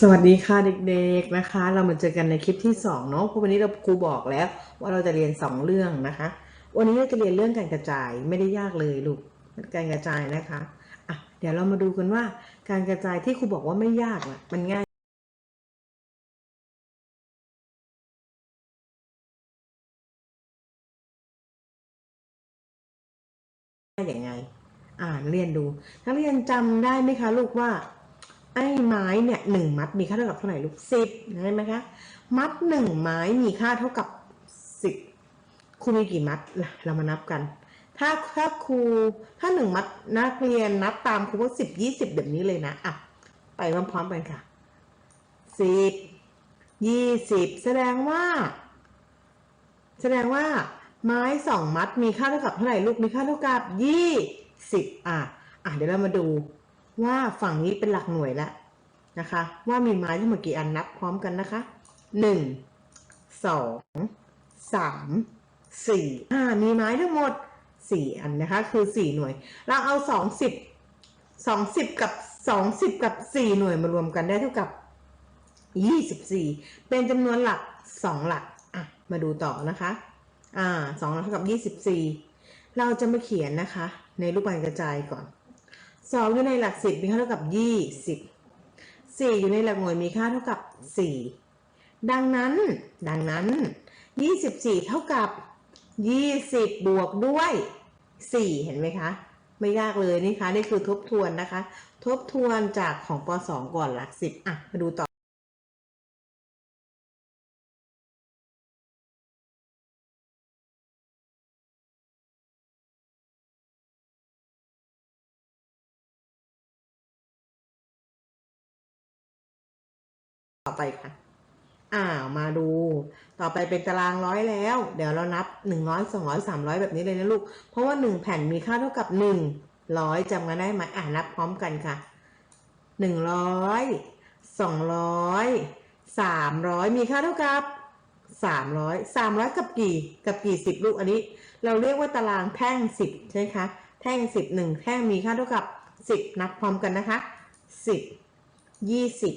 สวัสดีค่ะเด็กๆนะคะ เรามาเจอกันในคลิปที่สองเนาะเพราะวันนี้เราครูบอกแล้วว่าเราจะเรียนสองเรื่องนะคะ วันนี้เราจะเรียนเรื่องการกระจายไม่ได้ยากเลยลูกการกระจายนะคะอะเดี๋ยวเรามาดูกันว่า การกระจายที่ครูบอกว่าไม่ยากนะมันง่ายอย่างไง อ่านเรียนดูนักเรียนจำได้ไหมคะลูกว่า ไอ้ไม้เนี่ยหนึ่งมัดมีค่าเท่ากับเท่าไหร่ลูกสิบใช่ไหมคะมัดหนึ่งไม้มีค่าเท่ากับสิบครูมีกี่มัดล่ะเรามานับกัน ถ้าถ้าครูถ้าหนึ่งมัดนักเรียนนับตามครูว่าสิบยี่สิบแบบนี้เลยนะอะไปพร้อมๆกันค่ะสิบยี่สิบแสดงว่า แสดงว่าไม้สองมัดมีค่าเท่ากับเท่าไหร่ลูกมีค่าเท่ากับยี่สิบอะอะเดี๋ยวเรามาดู ว่าฝั่งนี้เป็นหลักหน่วยแล้วนะคะ ว่ามีไม้ทั้งหมดกี่อันนับพร้อมกันนะคะหนึ่งสองสามสี่อ่ามีไม้ทั้งหมดสี่อันนะคะ คือสี่หน่วย เราเอาสองสิบสองสิบกับสองสิบกับสี่หน่วยมารวมกันได้เท่ากับยี่สิบสี่เป็นจำนวนหลักสองหลักอะมาดูต่อนะคะ อ่าสองหลักเท่ากับยี่สิบสี่เราจะมาเขียนนะคะ ในรูปแบบกระจายก่อน สองอยู่ในหลักสิบมีค่าเท่ากับยี่สิบสี่อยู่ในหลักหน่วยมีค่าเท่ากับสี่ดังนั้น ดังนั้นยี่สิบสี่เท่ากับยี่สิบบวกด้วยสี่เห็นไหมคะ ไม่ยากเลยนี่คะนี่คือทบทวนนะคะ ทบทวนจากของปสองก่อนหลักสิบอะ มาดูต่อ ไปค่ะ อ่ามาดู ต่อไปเป็นตารางร้อยแล้ว เดี๋ยวเรานับหนึ่งร้อยสองร้อยสามร้อยแบบนี้เลยนะลูก เพราะว่าหนึ่งแผ่นมีค่าเท่ากับหนึ่งร้อยจำกันได้ไหมอ่านับพร้อมกันค่ะหนึ่งร้อยสองร้อยสามร้อยมีค่าเท่ากับสามร้อยสามร้อยกับกี่กับกี่สิบลูกอันนี้ เราเรียกว่าตารางแท่งสิบใช่ไหมคะแท่งสิบหนึ่งแท่งมีค่าเท่ากับสิบนับพร้อมกันนะคะสิบยี่สิบ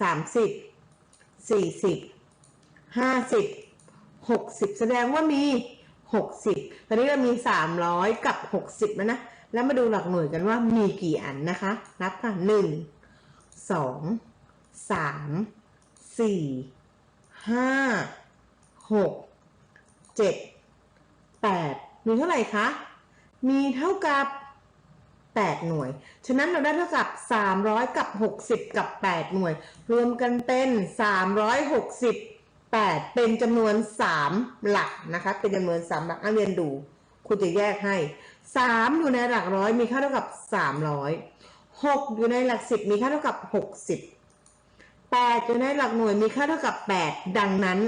สามสิบสี่สิบห้าสิบหกสิบแสดงว่ามีหกสิบตอนนี้เรามีสามร้อยกับหกสิบแล้วนะ แล้วมาดูหลักหน่วยกันว่ามีกี่อันนะคะ นับค่ะหนึ่งสองสามสี่ห้าหกเจ็ดแปดมีเท่าไหร่คะ มีเท่ากับ 8 หน่วย ฉะนั้นเราได้เท่ากับ 300 กับ 60 กับ 8 หน่วย รวมกันเป็น 368 เป็นจำนวน 3 หลักนะคะ เป็นจำนวน 3 หลักนักเรียนดู คุณจะแยกให้ 3 อยู่ในหลักร้อยมีค่าเท่ากับ 300 6 อยู่ในหลัก 10 มีค่าเท่ากับ 60 8 อยู่ในหลักหน่วยมีค่าเท่ากับ 8 ดังนั้น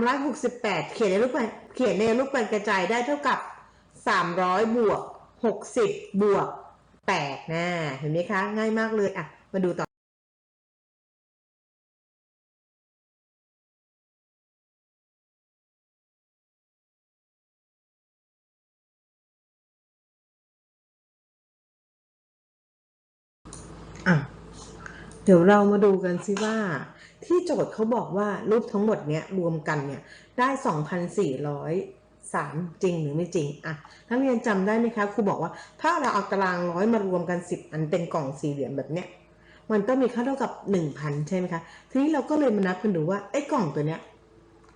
368 เขียนในรูปเขียนในรูปแบบกระจายได้เท่ากับ 300 บวก 60 บวก8นะเห็นไหมคะ ง่ายมากเลยอะมาดูต่ออะเดี๋ยวเรามาดูกันซิว่า ที่โจทย์เขาบอกว่ารูปทั้งหมดเนี้ยรวมกันเนี่ยได้ 2,403จริงหรือไม่จริงอะนักเรียนจำได้ไหมคะครูบอกว่าถ้าเราเอาตารางร้อยมารวมกัน 10 อันเป็นกล่องสี่เหลี่ยมแบบเนี้ยมันต้องมีค่าเท่ากับ 1,000 ใช่ไหมคะทีนี้เราก็เลยมานับกันดูว่าไอ้กล่องตัวเนี้ย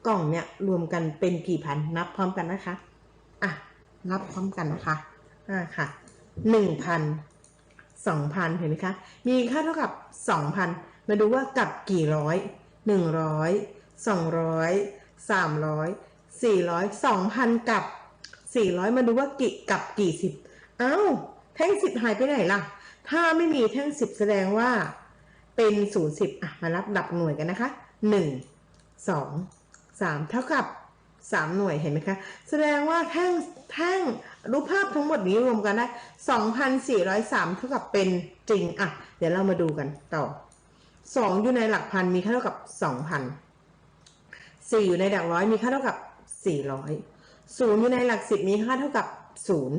กล่องเนี้ยรวมกันเป็นกี่พันนับพร้อมกันนะคะอะนับพร้อมกันนะคะอ่าค่ะ1,000สองพันเห็นไหมคะมีค่าเท่ากับสองพันมาดูว่ากับกี่ร้อยหนึ่งร้อยสองร้อยสามร้อย สี่ร้อยสองพันกับสี่ร้อยมาดูว่ากี่กับกี่สิบเอ้าแท่งสิบหายไปไหนล่ะ ถ้าไม่มีแท่งสิบแสดงว่าเป็นศูนย์สิบอะมารับดับหน่วยกันนะคะหนึ่งสองสามเท่ากับสามหน่วยเห็นไหมคะ แสดงว่าแท่งแท่งรูปภาพทั้งหมดนี้รวมกันได้2,403เท่ากับเป็นจริงอะ เดี๋ยวเรามาดูกันต่อ2อยู่ในหลักพันมีค่าเท่ากับ2,000 4อยู่ในหลักร้อยมีค่าเท่ากับ 400 0 อยู่ในหลักสิบมีค่าเท่ากับ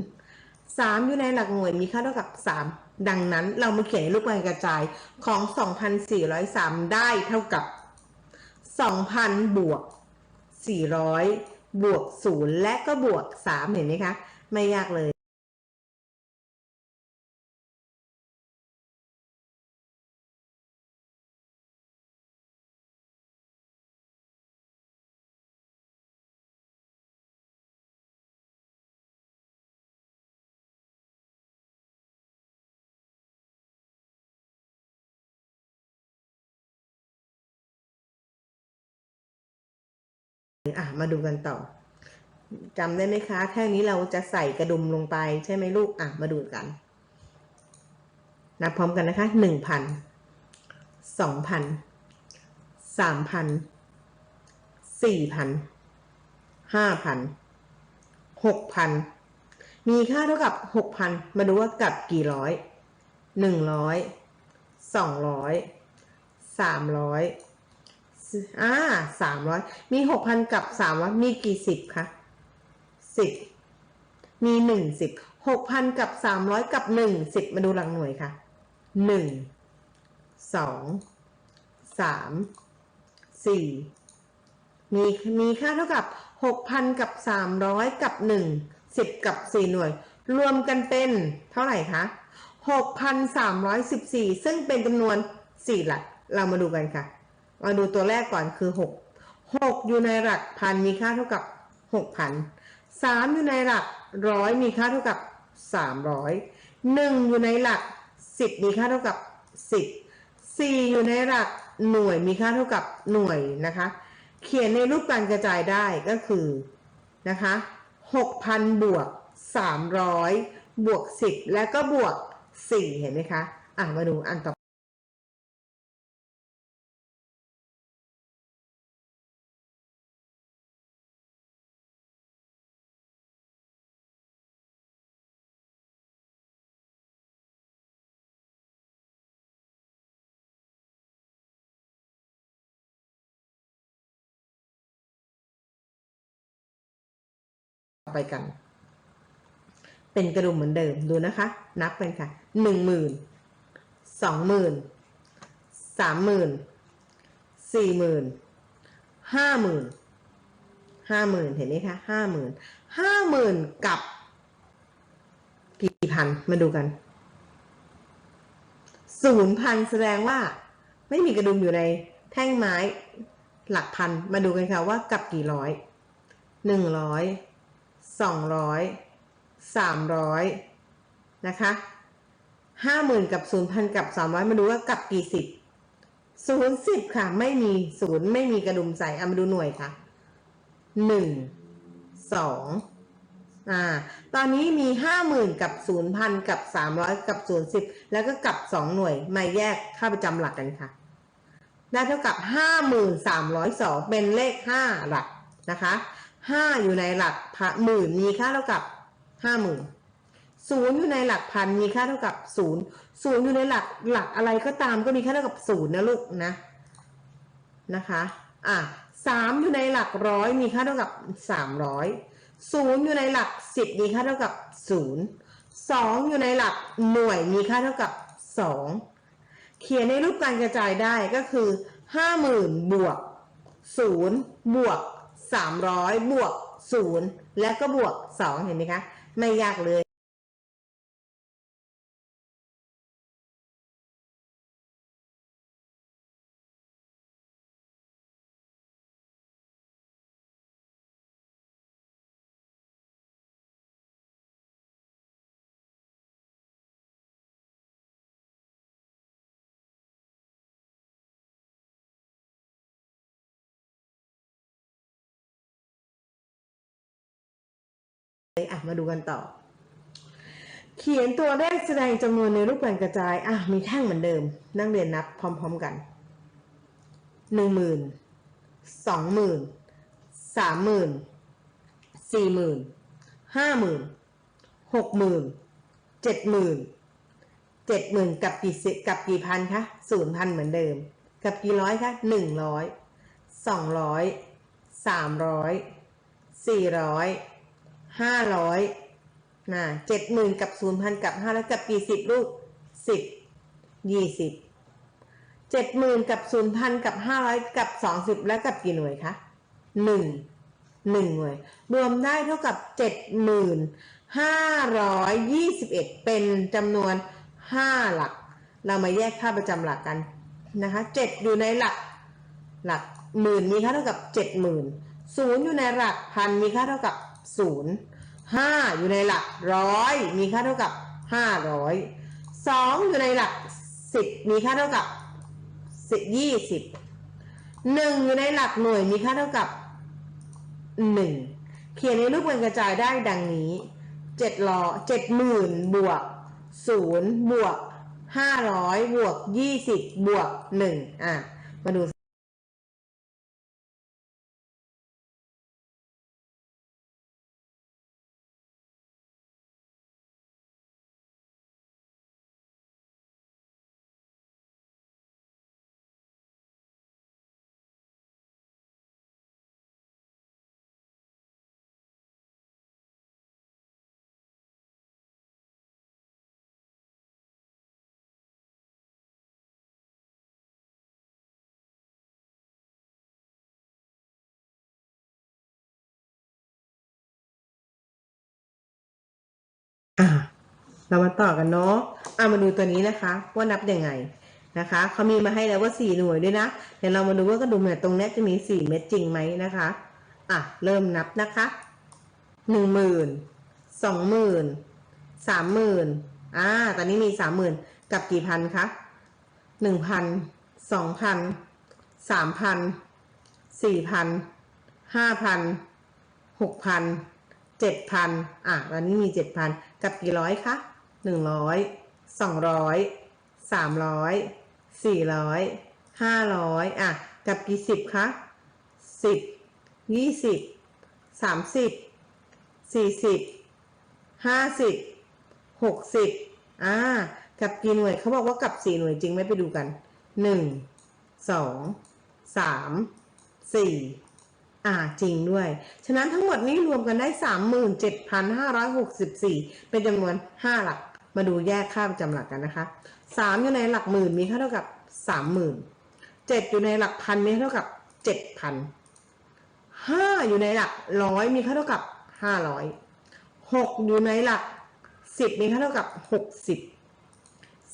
0 3 อยู่ในหลักหน่วยมีค่าเท่ากับ 3 ดังนั้นเรามาเขียนในรูปการกระจายของ 2,403 ได้เท่ากับ 2,000 บวก 400 บวก 0 และก็บวก 3 เห็นไหมคะ ไม่ยากเลย อะมาดูกันต่อจำได้ไหมคะ แค่นี้เราจะใส่กระดุมลงไปใช่ไหมลูกอะมาดูกัน นับพร้อมกันนะคะหนึ่งพันสองพันสามพันสี่พันห้าพันหกพันมีค่าเท่ากับหกพันมาดูว่ากับกี่ร้อยหนึ่งร้อยสองร้อยสามร้อย อ่าสามร้อยมีหกพันกับสามร้อยมีกี่สิบคะสิบมีหนึ่งสิบหกพันกับสามร้อยกับหนึ่งสิบมาดูหลังหน่วยค่ะหนึ่งสองสามสี่มีมีค่าเท่ากับหกพันกับสามร้อยกับหนึ่งสิบกับสี่หน่วย รวมกันเป็นเท่าไหร่คะหกพันสามร้อยสิบสี่ซึ่งเป็นจำนวนสี่หลักเรามาดูกันค่ะ มาดูตัวแรกก่อนคือหกหกอยู่ในหลักพันมีค่าเท่ากับหกพันสามอยู่ในหลักร้อยมีค่าเท่ากับสามร้อยหนึ่งอยู่ในหลักสิบมีค่าเท่ากับสิบสี่อยู่ในหลักหน่วยมีค่าเท่ากับหน่วยนะคะ เขียนในรูปการกระจายได้ก็คือนะคะหกพันบวกสามร้อยบวกสิบแล้วก็บวกสี่เห็นไหมคะ อะ มาดูอันต่อ ไปกัน เป็นกระดุมเหมือนเดิมดูนะคะ นับกันค่ะหนึ่งหมื่นสองหมื่นสามหมื่นสี่หมื่นห้าหมื่นห้าหมื่นเห็นไหมคะห้าหมื่นห้าหมื่นกับกี่พันมาดูกันศูนย์พันแสดงว่าไม่มีกระดุมอยู่ในแท่งไม้หลักพันมาดูกันค่ะว่ากับกี่ร้อยหนึ่งร้อย สองร้อยสามร้อยนะคะห้าหมื่นกับศูนย์พันกับสามร้อยมาดูว่ากับกี่สิบศูนย์สิบค่ะ ไม่มีศูนย์ไม่มีกระดุมใส่เอามาดูหน่วยค่ะหนึ่งสองอ่าตอนนี้มีห้าหมื่นกับศูนย์พันกับสามร้อยกับศูนย์สิบแล้วก็กับสองหน่วยมาแยกค่าประจำหลักกันค่ะ ได้เท่ากับห้าหมื่นสามร้อยสองเป็นเลขห้าหลักนะคะ ห้าอยู่ในหลักพันหมื่นมีค่าเท่ากับห้าหมื่นศูนย์อยู่ในหลักพันมีค่าเท่ากับศูนย์ศูนย์อยู่ในหลักหลักอะไรก็ตามก็มีค่าเท่ากับศูนย์นะลูกนะนะคะอะสามอยู่ในหลักร้อยมีค่าเท่ากับสามร้อยศูนย์อยู่ในหลักสิบมีค่าเท่ากับศูนย์สองอยู่ในหลักหน่วยมีค่าเท่ากับสองเขียนในรูปการกระจายได้ก็คือห้าหมื่นบวกศูนย์บวก สามร้อยบวกศูนย์และก็บวกสองเห็นไหมคะ ไม่ยากเลย เลยอะมาดูกันต่อ เขียนตัวเลขแสดงจำนวนในรูปการกระจายอะมีแท่งเหมือนเดิม นั่งเรียนนับพร้อม ๆกันหนึ่งหมื่นสองหมื่นสามหมื่นสี่หมื่นห้าหมื่นหกหมื่นเจ็ดหมื่นเจ็ดหมื่นกับกี่สิกับกี่พันคะศูนย์พันเหมือนเดิม กับกี่ร้อยคะหนึ่งร้อยสองร้อยสามร้อยสี่ร้อย ห้าร้อยนะเจ็ดหมื่นกับศูนย์พันกับห้าแล้วกับกี่สิบลูกสิบยี่สิบเจ็ดหมื่นกับศูนย์พันกับห้าร้อยกับสองสิบแล้วกับกี่หน่วยคะหนึ่งหนึ่งหน่วย รวมได้เท่ากับเจ็ดหมื่นห้าร้อยยี่สิบเอ็ดเป็นจำนวนห้าหลัก เรามาแยกค่าประจำหลักกันนะคะเจ็ดอยู่ในหลักหลักหมื่นมีค่าเท่ากับเจ็ดหมื่นศูนย์อยู่ในหลักพันมีค่าเท่ากับ ศูนย์ห้าอยู่ในหลักร้อยมีค่าเท่ากับห้าร้อยสองอยู่ในหลักสิบมีค่าเท่ากับสิบยี่สิบหนึ่งอยู่ในหลักหน่วยมีค่าเท่ากับหนึ่งเขียนในรูปเงินกระจายได้ดังนี้เจ็ดร้อยเจ็ดหมื่นบวกศูนย์บวกห้าร้อยบวกยี่สิบบวกหนึ่งอะ มาดู อะเรามาต่อกันเนาะอะมาดูตัวนี้นะคะ ว่านับยังไงนะคะเขามีมาให้แล้วว่าสี่หน่วยด้วยนะเดี๋ยวเรามาดูว่ากระดุมเนี่ยตรงนี้จะมีสี่เม็ดจริงไหมนะคะอะเริ่มนับนะคะหนึ่งหมื่นสองหมื่นสามหมื่นอ่าตอนนี้มีสามหมื่นกับกี่พันคะหนึ่งพันสองพันสามพันสี่พันห้าพันหกพัน เจ็ดพันอะวันนี้มีเจ็ดพันกับกี่ร้อยคะหนึ่งร้อยสองร้อยสามร้อยสี่ร้อยห้าร้อยอะกับกี่สิบคะสิบยี่สิบสามสิบสี่สิบห้าสิบหกสิบอ่ากับกี่หน่วยเขาบอกว่ากับสี่หน่วยจริงไหมไปดูกันหนึ่งสองสามสี่ อ่าจริงด้วย ฉะนั้นทั้งหมดนี้รวมกันได้สามหมื่นเจ็ดพันห้าร้อยหกสิบสี่เป็นจำนวนห้าหลัก มาดูแยกค่าประจำหลักกันนะคะสามอยู่ในหลักหมื่นมีค่าเท่ากับสามหมื่นเจ็ดอยู่ในหลักพันมีค่าเท่ากับเจ็ดพันห้าอยู่ในหลักร้อยมีค่าเท่ากับห้าร้อยหกอยู่ในหลักสิบมีค่าเท่ากับหกสิบ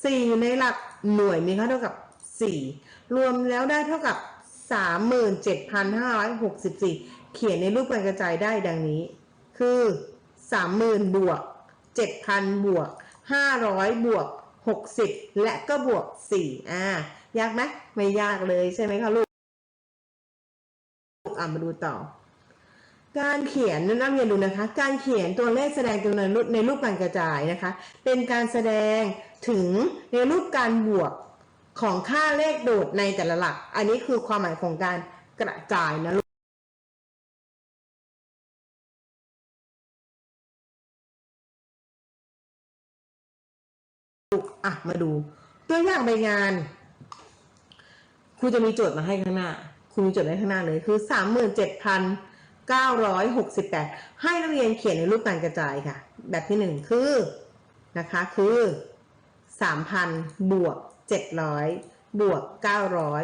สี่อยู่ในหลักหน่วยมีค่าเท่ากับสี่รวมแล้วได้เท่ากับ สามหมื่นเจ็ดพันห้าร้อยหกสิบสี่เขียนในรูปการกระจายได้ดังนี้ คือสามหมื่นบวกเจ็ดพันบวกห้าร้อยบวกหกสิบและก็บวกสี่อ่า ยากไหมไม่ยากเลยใช่ไหมคะลูก อ่ามาดูต่อ การเขียนนักเรียนดูนะคะ การเขียนตัวเลขแสดงจำนวนในรูปการกระจายนะคะ เป็นการแสดงถึงในรูปการบวก ของค่าเลขโดดในแต่ละหลัก อันนี้คือความหมายของการกระจายนะลูกอะมาดู ตัวอย่างใบงานครูจะมีโจทย์มาให้ข้างหน้าครูมีโจทย์ให้ข้างหน้าเลยคือสามหมื่นเจ็ดพันเก้าร้อยหกสิบแปดให้นักเรียนเขียนในรูปการกระจายค่ะ แบบที่หนึ่งคือนะคะคือสามพันบวก เจ็ดร้อยบวกเก้าร้อย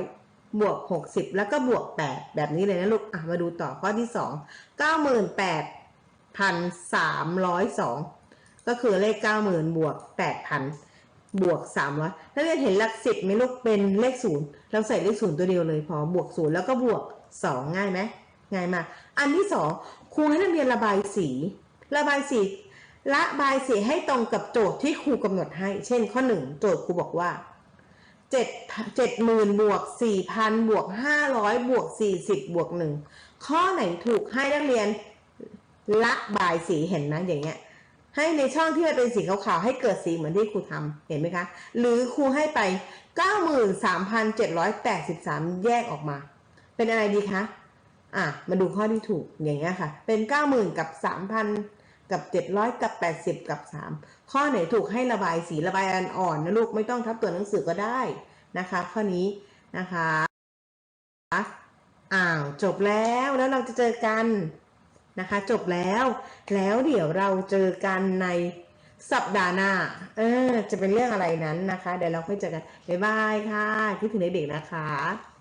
บวกหกสิบแล้วก็บวกแปดแบบนี้เลยนะลูกอะมาดูต่อข้อที่สองเก้าหมื่นแปดพันสามร้อยสองก็คือเลขเก้าหมื่นบวกแปดพันบวกสามร้อยถ้าเรียนเห็นหลักสิบไหมลูกเป็นเลขศูนย์เราใส่เลขศูนย์ตัวเดียวเลยพอบวกศูนย์แล้วก็บวกสองง่ายไหมง่ายมาก อันที่สองครูให้นักเรียนระบายสี ระบายสีระบายสีให้ตรงกับโจทย์ที่ครูกำหนดให้ เช่นข้อหนึ่งโจทย์ครูบอกว่า เจ็ดเจ็ดหมื่นบวกสี่พันบวกห้าร้อยบวกสี่สิบบวกหนึ่งข้อไหนถูกให้นักเรียนระบายสีเห็นนะอย่างเงี้ย ให้ในช่องที่มันเป็นสีขาวๆให้เกิดสีเหมือนที่ครูทำเห็นไหมคะ หรือครูให้ไปเก้าหมื่นสามพันเจ็ดร้อยแปดสิบสามแยกออกมา เป็นอะไรดีคะอะมาดูข้อที่ถูกอย่างเงี้ยค่ะ เป็นเก้าหมื่นกับสามพัน กับเจ็ดร้อยกับแปดสิบกับสามข้อไหนถูกให้ระบายสีระบายอ่อนๆนะลูกไม่ต้องทับตัวหนังสือก็ได้นะคะ ข้อนี้นะคะอ้าวจบแล้วแล้วเราจะเจอกันนะคะ จบแล้ว แล้วเดี๋ยวเราเจอกันในสัปดาห์หน้า เออ จะเป็นเรื่องอะไรนั้นนะคะ เดี๋ยวเราค่อยเจอกัน บ๊ายบายค่ะ คิดถึงเด็กๆนะคะ